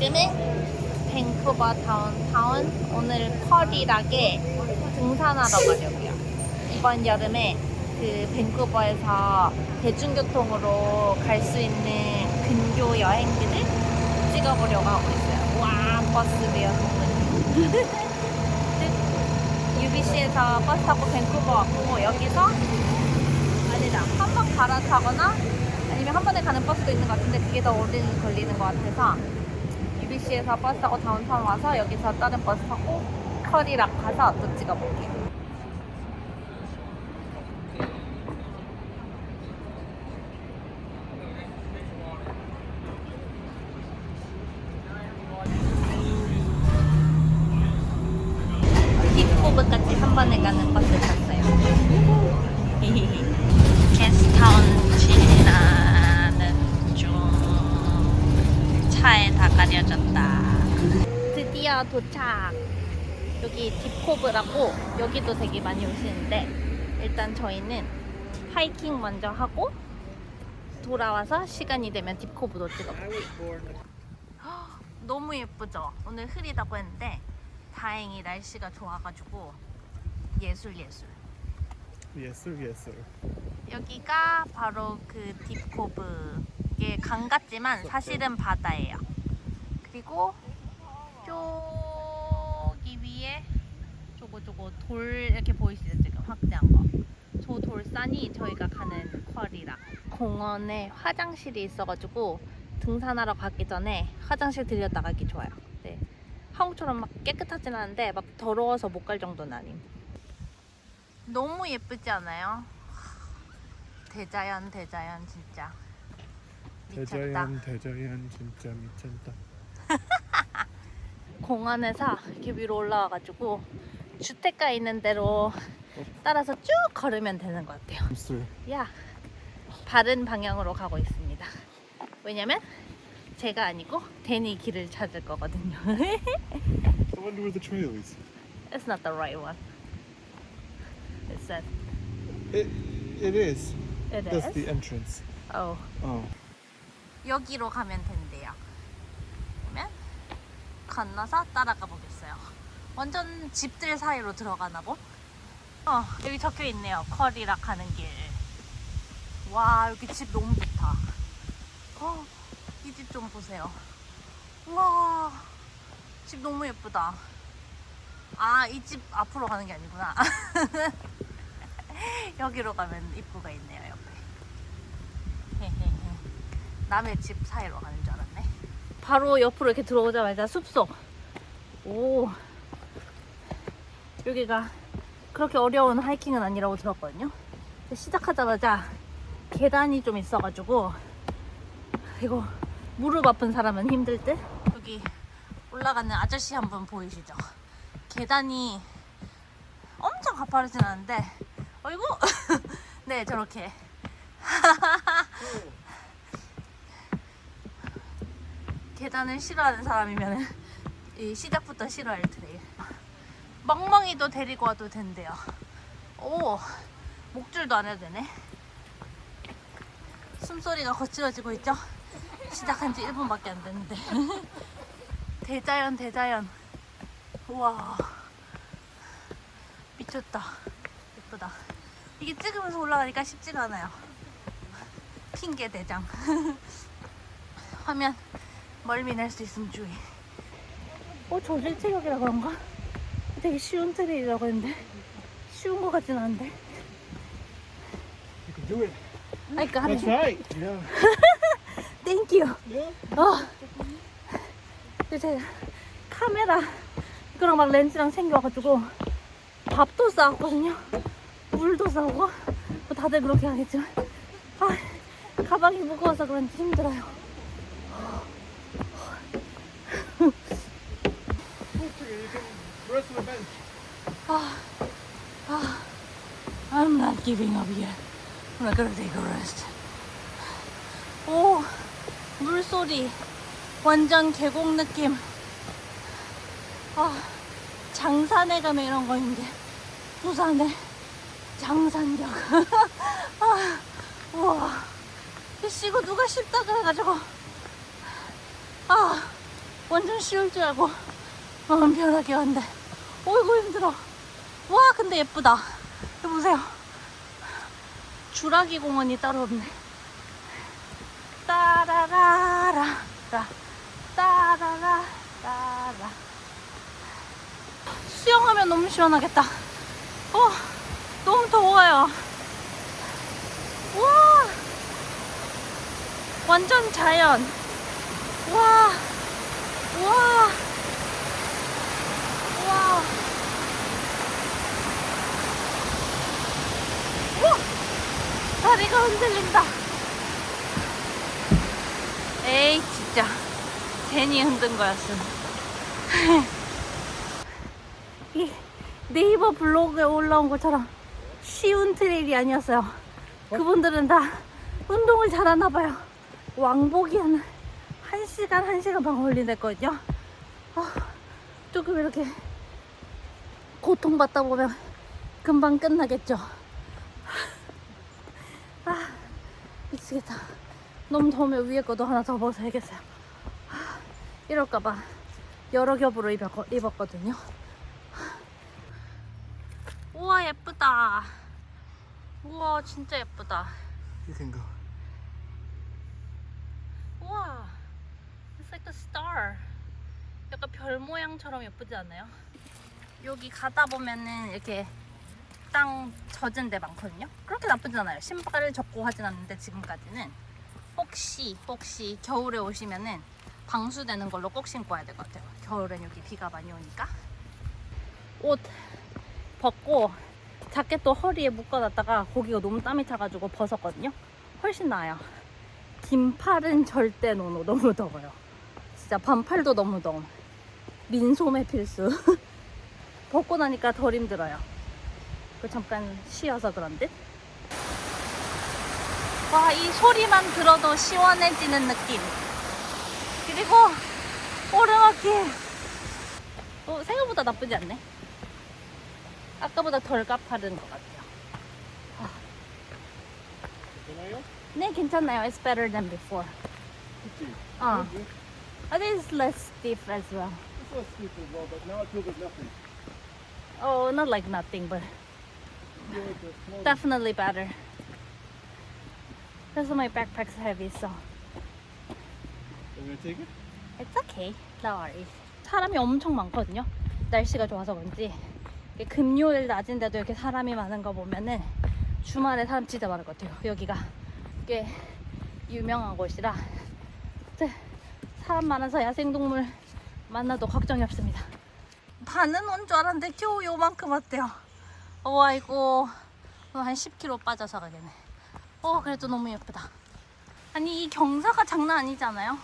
지금은 밴쿠버 다운타운 오늘 펄이락에 등산하러 가려고요. 이번 여름에 그 밴쿠버에서 대중교통으로 갈 수 있는 근교 여행지를 찍어보려고 하고 있어요. 와 버스 배어 UBC에서 버스 타고 밴쿠버 왔고 여기서 아니다 한 번 갈아타거나 아니면 한 번에 가는 버스도 있는 것 같은데 그게 더 오래 걸리는 것 같아서 UBC에서 버스 타고 다운타운 와서 여기서 다른 버스 타고 커리락 가서 또 찍어볼게요. 딥코브까지 한 번에 가는 버스 탔어요. 게스트타운 지나는 중 차에 다 가려졌다. 드디어 도착. 여기 딥코브라고 여기도 되게 많이 오시는데 일단 저희는 하이킹 먼저 하고 돌아와서 시간이 되면 딥코브도 찍어볼게요. 너무 예쁘죠? 오늘 흐리다고 했는데 다행히 날씨가 좋아가지고 예술 예술. 예술 예술. 여기가 바로 그 딥코브. 이게 강 같지만 사실은 바다예요. 그리고 저기 위에 저거 저거 돌 이렇게 보이시죠 지금 확대한 거. 저 돌산이 저희가 가는 쿼리라. 공원에 화장실이 있어가지고 등산하러 가기 전에 화장실 들렸다 가기 좋아요. 네. 한국처럼 막 깨끗하진 않은데 막 더러워서 못 갈 정도는 아님. 너무 예쁘지 않아요? 대자연 대자연 진짜 미쳤다. 대자연 대자연 진짜 미쳤다. 공원에서 이렇게 위로 올라와가지고 주택가 있는 대로 따라서 쭉 걸으면 되는 것 같아요. 야 바른 방향으로 가고 있습니다. 왜냐면 제가 아니고 데니 길을 찾을 거거든요. I wonder where the trail is. It's not the right one. It said It it is. it That's is. the entrance. Oh. Oh. 여기로 가면 된대요. 그러면 건너서 따라가 보겠어요. 완전 집들 사이로 들어가나 보? 어, 여기 적혀 있네요. 커리락 가는 길. 와, 여기 집 너무 좋다. 어, 이 집 좀 보세요. 와, 집 너무 예쁘다. 아, 이 집 앞으로 가는 게 아니구나. 여기로 가면 입구가 있네요, 옆에. 남의 집 사이로 가는 줄 알았네. 바로 옆으로 이렇게 들어오자마자 숲속. 오. 여기가 그렇게 어려운 하이킹은 아니라고 들었거든요. 시작하자마자 계단이 좀 있어가지고 이거 무릎 아픈 사람은 힘들 듯. 여기 올라가는 아저씨 한 분 보이시죠? 계단이 엄청 가파르진 않은데, 어이구! 네, 저렇게. 계단을 싫어하는 사람이면 이 시작부터 싫어할 트레일. 멍멍이도 데리고 와도 된대요. 오, 목줄도 안 해도 되네. 숨소리가 거칠어지고 있죠? 시작한 지 1분밖에 안 됐는데. 대자연, 대자연. 우와. 미쳤다. 예쁘다. 이게 찍으면서 올라가니까 쉽지가 않아요. 핑계 대장. 화면 멀미 날 수 있으면 주의. 어, 저질 체격이라 그런가? 되게 쉬운 트레이라고 했는데 쉬운 것 같진 않은데. You can do it. 아이 까 That's right. Yeah. 땡큐. Yeah. 어. 근데 제가 카메라 이거랑 막 렌즈랑 챙겨와가지고 밥도 싸왔거든요. 물도 싸오고 뭐 다들 그렇게 하겠지만 아 가방이 무거워서 그런지 힘들어요. You can 아, 아, I'm not giving up yet. I'm gonna take a rest. 오, 물소리. 완전 계곡 느낌. 아, 장산에 가면 이런 거 있는데, 부산에 장산역. 아, 우와. 쉬고 누가 쉽다 그래가지고. 아, 완전 쉬울 줄 알고 마음 편하게 왔는데 어이구 힘들어. 와 근데 예쁘다. 여기 보세요. 주라기 공원이 따로 없네. 따라라라 라. 따라라 따라. 수영하면 너무 시원하겠다. 어 너무 더워요. 와 완전 자연. 와 와. 와. 와. 다리가 흔들린다. 에이, 진짜. 괜히 흔든 거였음. 이 네이버 블로그에 올라온 것처럼 쉬운 트레일이 아니었어요. 그분들은 다 운동을 잘하나 봐요. 왕복이 한 1시간, 1시간 반 걸린댔거든요. 아, 조금 이렇게 고통받다 보면 금방 끝나겠죠. 미치겠다. 너무 더우면 위에 것도 하나 더 벗어야겠어요. 아, 이럴까봐 여러 겹으로 입었, 입었거든요. 우와, 예쁘다. 우와, 진짜 예쁘다. Can go. 우와, it's like a star. 약간 별 모양처럼 예쁘지 않아요? 여기 가다 보면은 이렇게 땅 젖은 데 많거든요. 그렇게 나쁘지 않아요. 신발을 젖고 하진 않는데 지금까지는 혹시 혹시 겨울에 오시면은 방수되는 걸로 꼭 신고 와야 될 것 같아요. 겨울엔 여기 비가 많이 오니까 옷 벗고 자켓도 허리에 묶어놨다가 거기가 너무 땀이 차가지고 벗었거든요. 훨씬 나아요. 긴 팔은 절대 노노 너무 더워요. 진짜 반팔도 너무 더워. 민소매 필수. 벗고 나니까 덜 힘들어요. 그 잠깐 쉬어서 그런 듯. 와, 이 소리만 들어도 시원해지는 느낌. 그리고 오르막길. 어, 생각보다 나쁘지 않네. 아까보다 덜 가파른 것 같아요. 괜찮아요? 네, 괜찮아요. It's better than before. 그치? 어. It's I think it's less stiff as well. less steep as well, but now it feels like nothing. Oh, not like nothing, but I feel like it's floating. Definitely better. Also, my backpack's heavy, so we gonna take it? it's okay. No worries. 사람이 엄청 많거든요. 날씨가 좋아서 그런지. 금요일 낮인데도 이렇게 사람이 많은 거 보면은 주말에 사람 진짜 많을 것 같아요. 여기가 꽤 유명한 곳이라 네, 사람 많아서 야생동물 만나도 걱정이 없습니다. 반은 온 줄 알았는데 겨우 요만큼 왔대요. 어, 아이고 오늘 한 10kg 빠져서 가겠네. 어, 그래도 너무 예쁘다. 아니 이 경사가 장난 아니잖아요.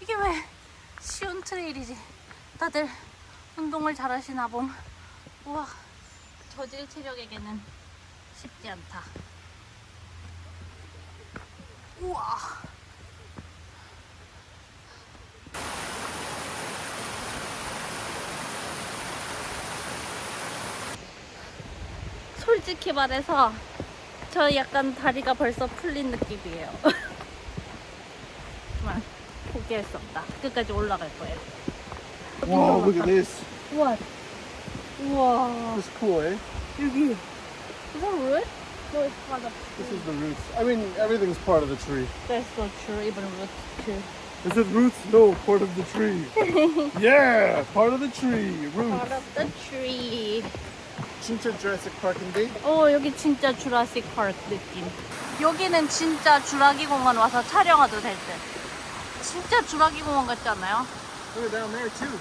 이게 왜 쉬운 트레일이지? 다들 운동을 잘 하시나 봄. 우와, 저질 체력에게는 쉽지 않다. 우와. 솔직히 말해서 저 약간 다리가 벌써 풀린 느낌이에요. 정말 포기할 수 없다. 끝까지 올라갈 거예요. Wow, look at this. 우와. 우와. This is cool, eh? 여기. Is that root? No, it's part of This is the roots. I mean, everything's part of the tree. That's so true. Even roots too. Is it roots? No, part of the tree. yeah, part of the tree. Roots. Part of the tree. 진짜 Jurassic Park인데? 어 여기 진짜 주라식 파크 느낌. 여기는 진짜 주라기 공원 와서 촬영해도 될 듯. 진짜 주라기 공원 같지 않아요? Look down there too.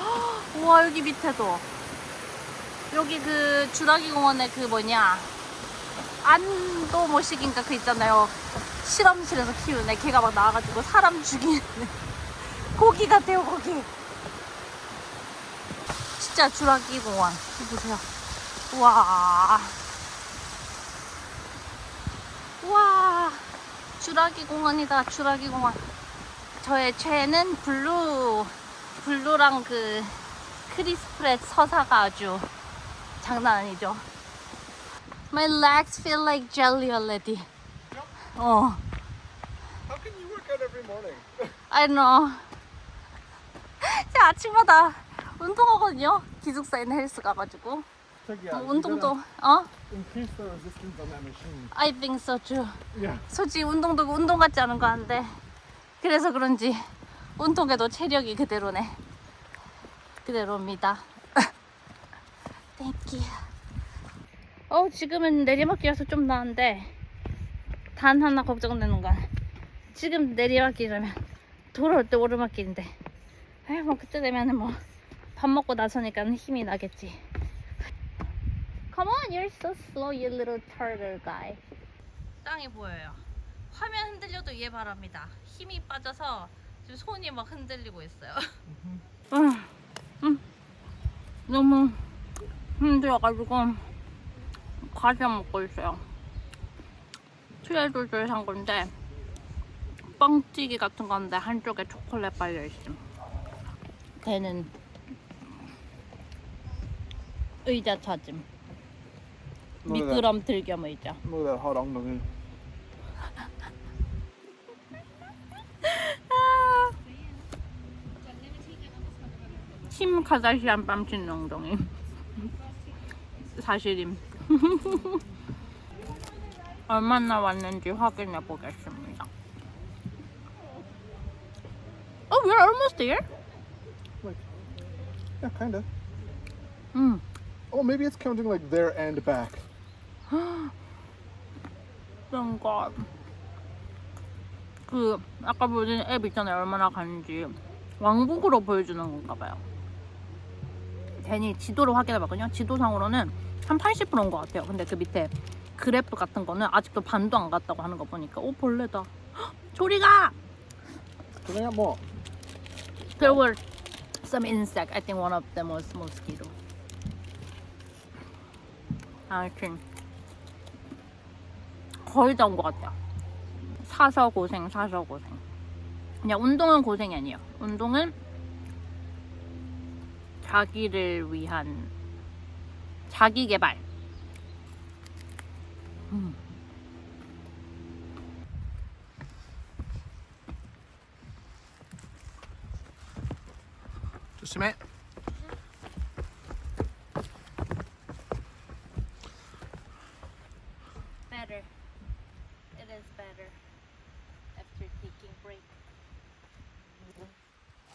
우와 여기 밑에도. 여기 그 주라기 공원에 그 뭐냐 안도 모식인가 그 있잖아요. 실험실에서 키우네. 걔가 막 나와가지고 사람 죽이는 고기 같아요 고기. 진짜 주라기 공원. 보세요. 우와. 우와. 주라기 공원이다. 주라기 공원. 저의 최애는 블루. 블루랑 그 크리스프렛 서사가 아주 장난 아니죠. My legs feel like jelly already. 어, How can you work out every morning? I know. 아침마다 운동하거든요. 기숙사에 있는 헬스 가가지고 저기야. 운동도 어? Increase the resistance on that machine. I think so too. Yeah. 솔직히 운동도 운동 같지 않은 거 하는데 그래서 그런지 운동에도 체력이 그대로네. 그대로입니다. Thank you. 어 지금은 내리막길이라서 좀 나은데 단 하나 걱정되는 건 지금 내리막길이라면 돌아올 때 오르막길인데 아유 뭐 그때 되면은 뭐 밥 먹고 나서니까 힘이 나겠지. Come on, you're so slow, you little turtle guy. 땅이 보여요. 화면 흔들려도 이해 바랍니다. 힘이 빠져서 지금 손이 막 흔들리고 있어요. 음, 음, 너무 힘들어가지고 과자 먹고 있어요. 트레도저에 산 건데 뻥튀기 같은 건데 한쪽에 초콜릿 발려 있음. 걔는 의자 찾음. 미끄럼 들겸 의자. Look at that hot ongdong. 킴 카다시안 뺨친 엉덩이 사실임 얼마나 왔는지 확인해 보겠습니다 Oh, we're almost there. Yeah, kinda. 음, Oh, maybe it's counting like there and back. 뭔가 그 아까 보여준 앱 있잖아요. 얼마나 가는지 왕복으로 보여주는 건가 봐요. 괜히 지도를 확인해봤거든요. 지도상으로는 한 80%인 것 같아요. 근데 그 밑에 그래프 같은 거는 아직도 반도 안 갔다고 하는 거 보니까 오 벌레다. 헉, 조리가! Get more? There were some insect. I think one of them was mosquito. 아무튼 거의 다 온 것 같아요. 사서 고생, 사서 고생. 그냥 운동은 고생이 아니에요. 운동은 자기를 위한 자기 개발. 음. Minute.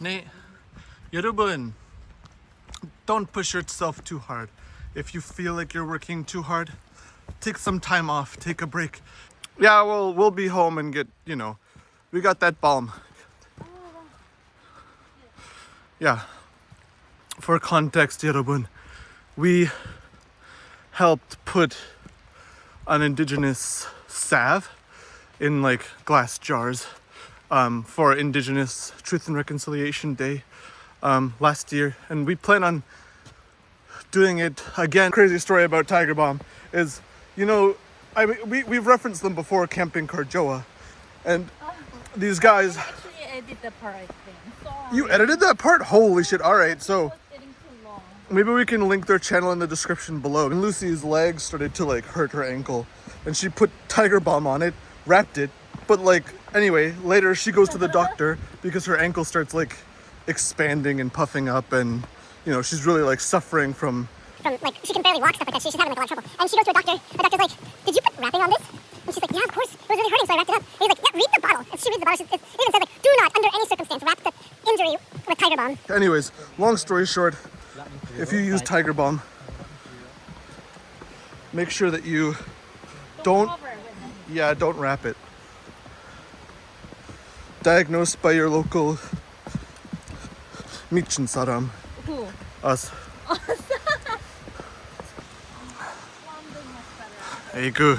네, 여러분, don't push yourself too hard. If you feel like you're working too hard, take some time off, take a break. Yeah, well, we'll be home and get, you know, we got that balm. Yeah. For context, 여러분, we helped put an indigenous salve in like glass jars um, for Indigenous Truth and Reconciliation Day um, last year, and we plan on doing it again. Crazy story about Tiger Bomb is, you know, I mean, we we've referenced them before, camping Carjoa, and these guys. Actually, edit the part I think. You edited that part? Holy shit! All right, so getting too long. maybe we can link their channel in the description below. And Lucy's legs started to like hurt her ankle, and she put Tiger Balm on it, wrapped it. But like anyway, later she goes to the doctor because her ankle starts like expanding and puffing up, and you know she's really like suffering from. from like she can barely walk stuff like that. She, she's having like a lot of trouble. And she goes to a doctor. The doctor's like, "Did you put wrapping on this?" And she's like, "Yeah, of course. It was really hurting, so I wrapped it up." And he's like, "Yeah, read the bottle." And she reads the bottle. She, it even says like, "Do not, under any circumstance, wrap the injury with tiger balm." Anyways, long story short, if you use Tiger Balm, make sure that you don't. Yeah, don't wrap it Diagnosed by your local Michin Saram. Who? Us. 에이그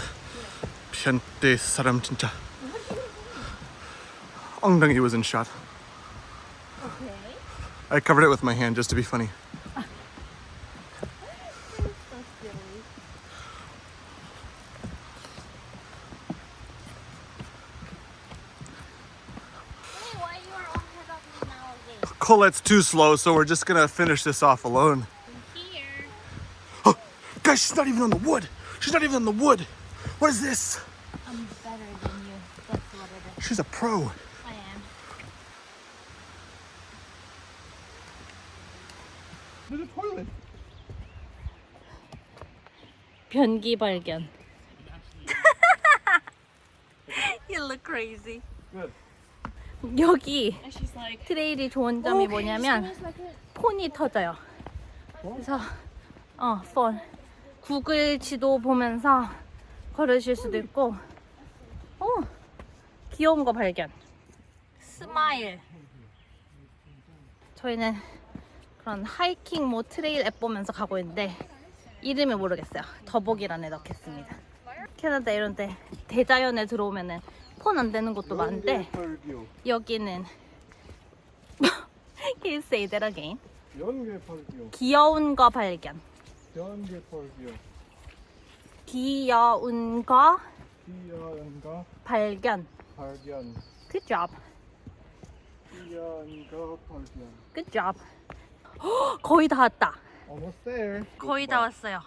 편대 사람 진짜 엉덩이 was in shot. Okay. I covered it with my hand just to be funny. Colette's too slow, so we're just gonna finish this off alone. Here. Guys, she's not even on the wood. She's not even on the wood. What is this? I'm better than you. That's what it is. She's a pro. I am. There's a toilet. 변기 발견. you look crazy. Good. 여기 트레일이 좋은 점이 뭐냐면 폰이 터져요. 그래서 어, 폰. 구글 지도 보면서 걸으실 수도 있고. 어, 귀여운 거 발견. 스마일. 저희는 그런 하이킹 뭐 트레일 앱 보면서 가고 있는데 이름을 모르겠어요. 더보기란에 넣겠습니다. 캐나다 이런 데 대자연에 들어오면은 폰안 되는 곳도 많은데 팔교. 여기는 Can you say that again? 연계 팔교. 귀여운 거 발견. 연계 팔교. 귀여운 거 귀여운가 발견. 발견. Good job. 귀여운가 발견. Good job. 헉, 거의 다 왔다. Almost there. 거의 다 왔어요.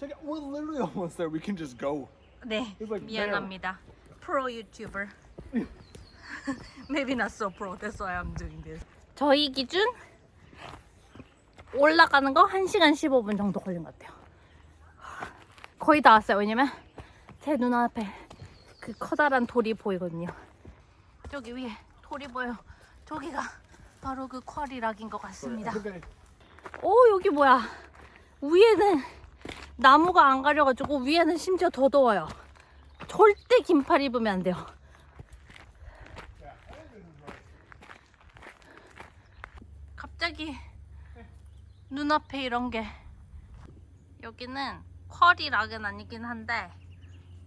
Check it. We're literally almost there. We can just go. 네, It's like 미안합니다. 프로 유튜버. Maybe not so pro. That's why I'm doing this. 저희 기준 올라가는 거 1시간 15분 정도 걸린 것 같아요. 거의 다 왔어요. 왜냐면 제 눈앞에 그 커다란 돌이 보이거든요. 저기 위에 돌이 보여. 저기가 바로 그 쿼리락인 것 같습니다. 오 여기 뭐야? 위에는 나무가 안 가려가지고 위에는 심지어 더 더워요. 절대 긴팔 입으면 안 돼요. 갑자기 눈앞에 이런 게 여기는 쿼리락은 아니긴 한데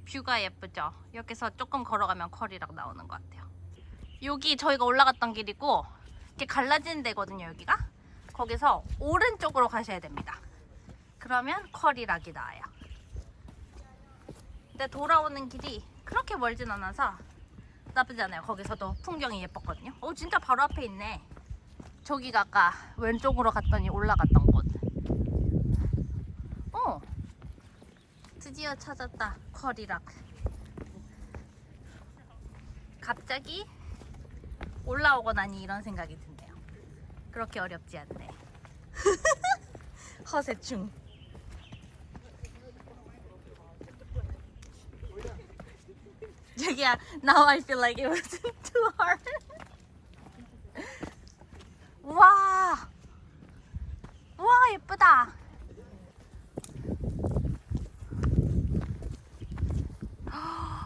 뷰가 예쁘죠. 여기서 조금 걸어가면 쿼리락 나오는 것 같아요. 여기 저희가 올라갔던 길이고 이렇게 갈라지는 데거든요. 여기가 거기서 오른쪽으로 가셔야 됩니다. 그러면 쿼리락이 나와요. 근데 돌아오는 길이 그렇게 멀진 않아서 나쁘지 않아요. 거기서도 풍경이 예뻤거든요. 오 진짜 바로 앞에 있네. 저기가 아까 왼쪽으로 갔더니 올라갔던 곳. 어 드디어 찾았다. 쿼리락. 갑자기 올라오고 나니 이런 생각이 든대요. 그렇게 어렵지 않네. 허세충. 자기야, now I feel like it wasn't too hard. 와, 와 예쁘다.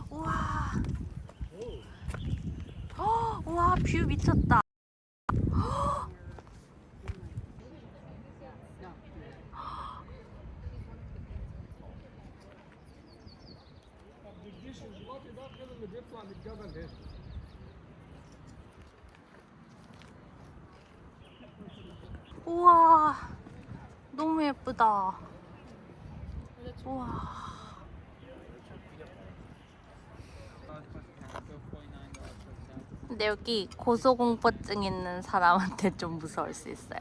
와, 와, 뷰 미쳤다. 우와 너무 예쁘다. 우와. 근데 여기 고소공포증 있는 사람한테 좀 무서울 수 있어요.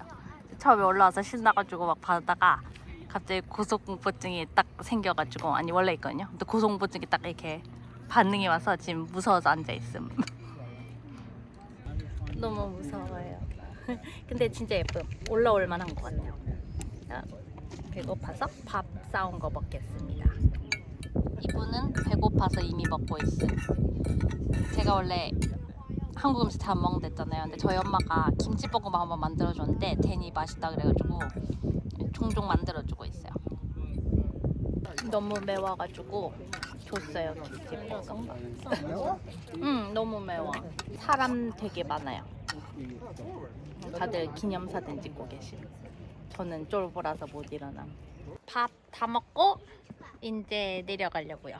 처음에 올라와서 신나가지고 막 바다가 갑자기 고소공포증이 딱 생겨가지고 아니 원래 있거든요. 근데 고소공포증이 딱 이렇게 반응이 와서 지금 무서워서 앉아 있음. 너무 무서워요. 근데 진짜 예쁨. 올라올 만한 것 같아요. 자, 배고파서 밥 싸온 거 먹겠습니다. 이분은 배고파서 이미 먹고 있음. 제가 원래 한국 음식 잘 안 먹는댔잖아요. 근데 저희 엄마가 김치볶음밥 한번 만들어줬는데 데니 맛있다 그래가지고 종종 만들어주고 있어요. 너무 매워가지고 줬어요 김치볶음밥. 응, 너무 매워. 사람 되게 많아요. 다들 기념사진 찍고 계심. 저는 쫄보라서 못 일어남. 밥 다 먹고 이제 내려가려고요.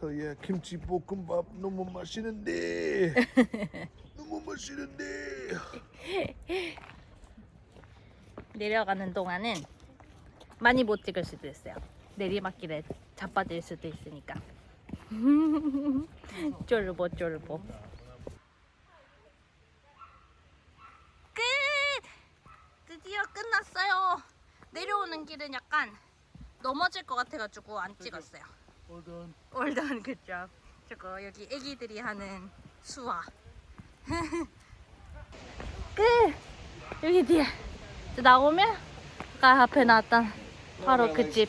Hell yeah, kimchi 볶음밥 너무 맛있는데. 너무 맛있는데. 내려가는 동안은 많이 못 찍을 수도 있어요. 내리막길에 자빠질 수도 있으니까. 쫄보 쫄보. 끝! 드디어 끝났어요. 내려오는 길은 약간 넘어질 것 같아가지고 안 찍었어요. Done. 올던 그죠. 저거 여기 애기들이 하는 수화. 끝. 여기 뒤에 나오면 아까 앞에 나왔던 바로 그 집.